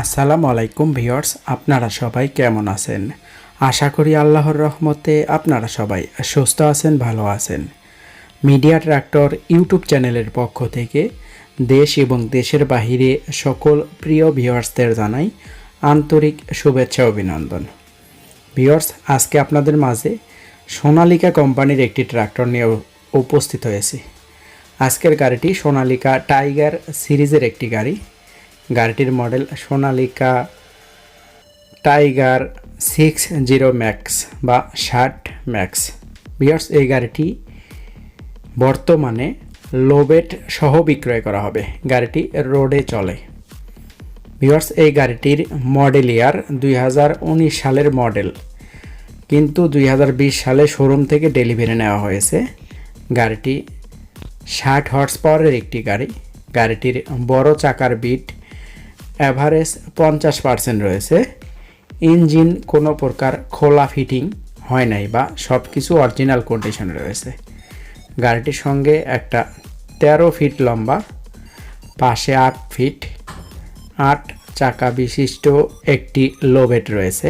আসসালামু আলাইকুম ভিওর্স আপনারা সবাই কেমন আছেন? আশা করি আল্লাহর রহমতে আপনারা সবাই সুস্থ আছেন, ভালো আছেন। মিডিয়া ট্রাক্টর ইউটিউব চ্যানেলের পক্ষ থেকে দেশ এবং দেশের বাহিরে সকল প্রিয় ভিউয়ার্সদের জানাই আন্তরিক শুভেচ্ছা অভিনন্দন। ভিওর্স আজকে আপনাদের মাঝে সোনালিকা কোম্পানির একটি ট্রাক্টর নিয়ে উপস্থিত হয়েছি। আজকের গাড়িটি সোনালিকা টাইগার সিরিজের একটি গাড়ি। গাড়িটির model Sonalika Tiger six zero Max বা ষাট ম্যাক্স। বিয়ার্স এই গাড়িটি বর্তমানে লোবেট সহ বিক্রয় করা হবে। গাড়িটি রোডে চলে। বিয়ার্স এই গাড়িটির মডেল ইয়ার দুই হাজার উনিশ সালের মডেল। কিন্তু দুই হাজার বিশ সালে শোরুম থেকে ডেলিভারি নেওয়া হয়েছে। গাড়িটি ষাট হর্স পাওয়ারের একটি গাড়ি। গাড়িটির বড় চাকার বিট অ্যাভারেজ পঞ্চাশ পার্সেন্ট রয়েছে। ইঞ্জিন কোনো প্রকার খোলা ফিটিং হয় নাই বা সব কিছু অরিজিনাল কন্ডিশন রয়েছে। গাড়িটির সঙ্গে একটা তেরো ফিট লম্বা, পাশে আট ফিট, আট চাকা বিশিষ্ট একটি লোবেট রয়েছে,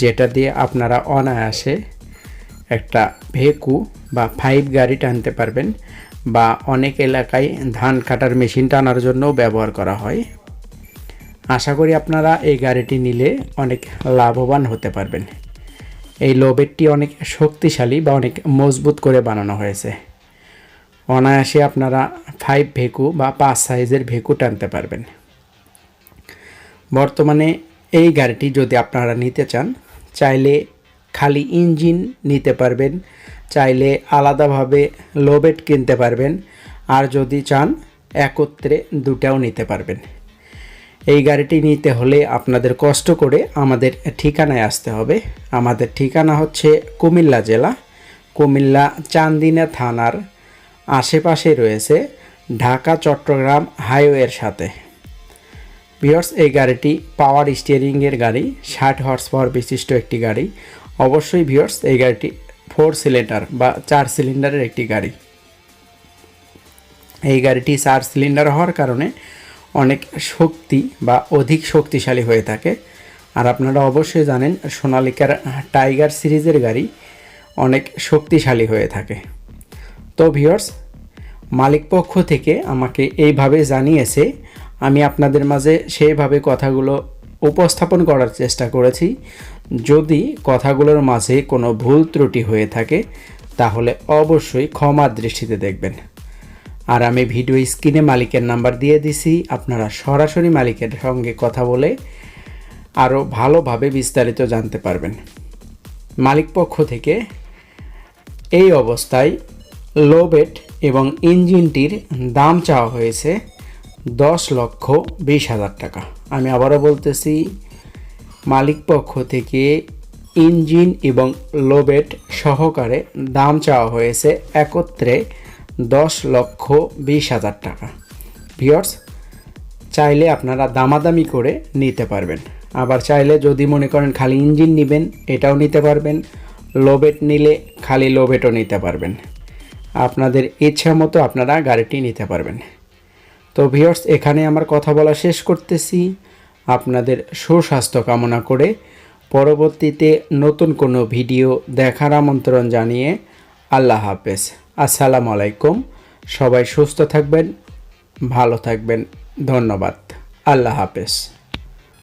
যেটা দিয়ে আপনারা অনায়াসে একটা ভেকু বা ফাইভ গাড়ি টানতে পারবেন বা অনেক এলাকায় ধান কাটার মেশিন টানার জন্য ব্যবহার করা হয়। আশা করি আপনারা এই গাড়িটি নিলে অনেক লাভবান হতে পারবেন। এই লোবেটটি অনেক শক্তিশালী বা অনেক মজবুত করে বানানো হয়েছে। অনায়াসে আপনারা ফাইভ ভেকু বা পাঁচ সাইজের ভেকু টানতে পারবেন। বর্তমানে এই গাড়িটি যদি আপনারা নিতে চান, চাইলে খালি ইঞ্জিন নিতে পারবেন, চাইলে আলাদাভাবে লোবেট কিনতে পারবেন, আর যদি চান, একত্রে দুটাও নিতে পারবেন। এই গাড়িটি নিতে হলে আপনাদের কষ্ট করে আমাদের ঠিকানায় আসতে হবে। আমাদের ঠিকানা হচ্ছে কুমিল্লা জেলা, কুমিল্লা চান্দিনা থানার আশেপাশে রয়েছে ঢাকা, চট্টগ্রাম হাইওয়ের সাথে। ভিওর্স এই গাড়িটি পাওয়ার স্টিয়ারিংয়ের গাড়ি, ষাট হর্স পাওয়ার বিশিষ্ট একটি গাড়ি। অবশ্যই ভিওর্স এই গাড়িটি ফোর সিলিন্ডার বা চার সিলিন্ডারের একটি গাড়ি। এই গাড়িটি চার সিলিন্ডার হওয়ার কারণে অনেক শক্তি বা অধিক শক্তিশালী হয়ে থাকে। আর আপনারা অবশ্যই জানেন, সোনালিকার টাইগার সিরিজের গাড়ি অনেক শক্তিশালী হয়ে থাকে। তো ভিওর্স মালিক পক্ষ থেকে আমাকে এইভাবে জানিয়েছে, আমি আপনাদের মাঝে সেইভাবে কথাগুলো উপস্থাপন করার চেষ্টা করেছি। যদি কথাগুলোর মাঝে কোনো ভুল ত্রুটি হয়ে থাকে, তাহলে অবশ্যই ক্ষমা দৃষ্টিতে দেখবেন। আর আমি ভিডিও স্ক্রিনে মালিকের নাম্বার দিয়ে দিছি, আপনারা সরাসরি মালিকের সঙ্গে কথা বলে আরও ভালোভাবে বিস্তারিত জানতে পারবেন। মালিক পক্ষ থেকে এই অবস্থায় লোবেট এবং ইঞ্জিনটির দাম চাওয়া হয়েছে দশ লক্ষ বিশ হাজার টাকা। আমি আবারও বলতেছি, মালিক পক্ষ থেকে ইঞ্জিন এবং লোবেট সহকারে দাম চাওয়া হয়েছে একত্রে দশ লক্ষ বিশ হাজার টাকা। ভিওর্স চাইলে আপনারা দামাদামি করে নিতে পারবেন। আবার চাইলে যদি মনে করেন খালি ইঞ্জিন নেবেন, এটাও নিতে পারবেন। লোবেট নিলে খালি লোবেটও নিতে পারবেন। আপনাদের ইচ্ছা মতো আপনারা গাড়িটি নিতে পারবেন। তো ভিওর্স এখানে আমার কথা বলা শেষ করতেছি। আপনাদের সুস্বাস্থ্য কামনা করে পরবর্তীতে নতুন কোনো ভিডিও দেখার আমন্ত্রণ জানিয়ে আল্লাহ হাফেজ। আসসালামু আলাইকুম। সবাই সুস্থ থাকবেন ভালো থাকবেন। ধন্যবাদ। আল্লাহ হাফেজ।